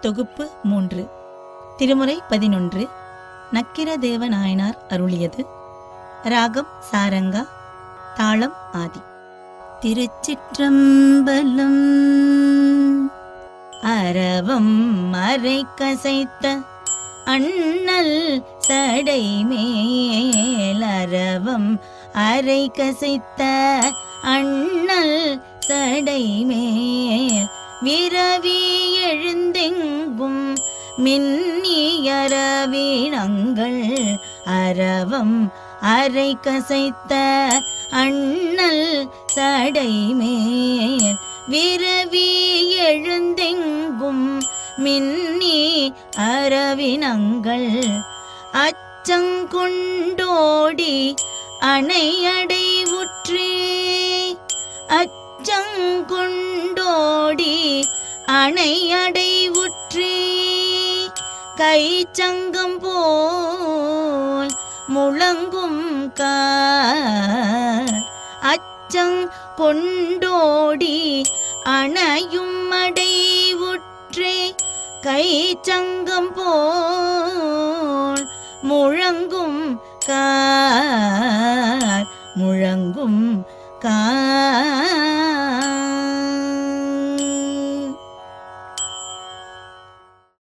தொகுப்பு மூன்று. திருமுறை பதினொன்று. நக்கிரதேவ நாயனார் அருளியது. ராகம் சாரங்கா தாளம் ஆதி. திருச்சிற்றம்பலம் அரவம் மறை கசைத்த அண்ணல் சடை மேல் அரவம் அரை கசைத்த அண்ணல் சடை மேல் விரவி எழுந்தெங்கும் மின்னியரவீணங்கள் அரவம் அரை கசைத்த அண்ணல் சடைமேல் விரவி எழுந்தெங்கும் மின்னி அரவினங்கள் அச்சங்கொண்டோடி அணையடை உற்றே அச்சங்கொண்டோடி அணையடை கைச்சங்கம் போல் முழங்கும் அச்சங் கொண்டோடி அணையும் அடைவுற்றே உற்றே கைச்சங்கம் போல் முழங்கும் கார். முழங்கும் கார்.